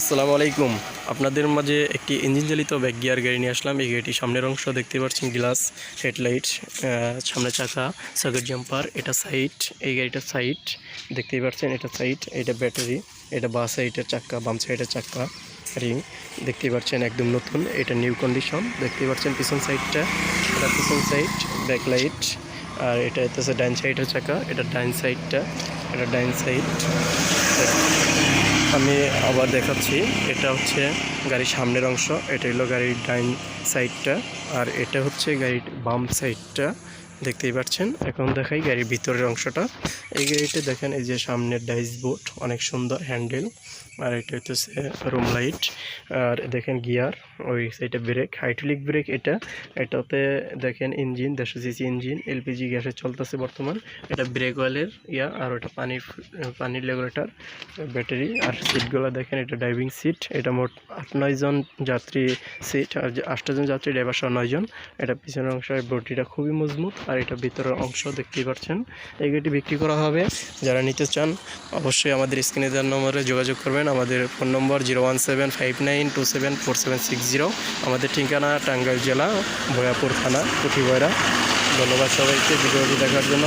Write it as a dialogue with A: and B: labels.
A: আসসালামু আলাইকুম। আপনাদের মাঝে একটি ইঞ্জিন চালিত ব্যাক গিয়ার গাড়ি নিয়ে আসলাম। এই গাড়িটির সামনের অংশ দেখতে পাচ্ছেন গ্লাস, হেডলাইট সামনে চাকা সাগর জাম্পার, এটা সাইড, এই গাড়িটার সাইড, দেখতেই পাচ্ছেন এটা সাইড, এটা ব্যাটারি, এটা বাস সাইডের চাক্কা, বাম সাইডের চাক্কা, রিং, দেখতেই পাচ্ছেন একদম নতুন, এটা নিউ কন্ডিশন, দেখতেই পাচ্ছেন পিছন সাইডটা, এটা পিছন সাইড ব্যাক লাইট আর এটা হচ্ছে ডাইন সাইডের চাকা, এটা ডাইন সাইডটা, এটা ডাইন সাইড আমি আবার দেখাচ্ছি, এটা হচ্ছে গাড়ির সামনের অংশ, এটা হলো গাড়ির ডাইন সাইডটা, আর এটা হচ্ছে গাড়ির বাম সাইডটা। দেখতেই পাচ্ছেন। এখন দেখাই গাড়ির ভিতরের অংশটা। এই গাড়িটা দেখেন, এই যে সামনের ডাইস বোর্ড অনেক সুন্দর হ্যান্ডেল। আর এটা হচ্ছে রুম লাইট। আর দেখেন গিয়ার, ওই সাইডে ব্রেক, হাইড্রোলিক ব্রেক এটা। এটাতে দেখেন ইঞ্জিন, দেড়শো সিসি ইঞ্জিন, এলপিজি গ্যাসে চলতেছে বর্তমান। এটা ব্রেক অয়েলের ইয়া, আর ওটা পানির পানির রেগুলেটর, ব্যাটারি। আর সিটগুলো দেখেন, এটা ড্রাইভিং সিট। এটা মোট আট নয়জন যাত্রী সিট। আর যে আটজন যাত্রী, ড্রাইভার সহ নয়জন এটা পিছনের অংশের বডিটা খুবই মজবুত। আর এটা ভিতরের অংশ দেখতেই পাচ্ছেন। এই গাড়িটি বিক্রি করা হবে। যারা নিতে চান, অবশ্যই আমাদের স্ক্রিনে দেওয়ার নম্বরে যোগাযোগ করবেন। আমাদের ফোন নম্বর zero one seven five nine two seven four seven six zero. আমাদের ঠিকানা টাঙ্গাইল জেলা, ভয়াপুর থানা পুঁথিবয়রা ধন্যবাদ সবাইকে। ভিডিওটি দেখার জন্য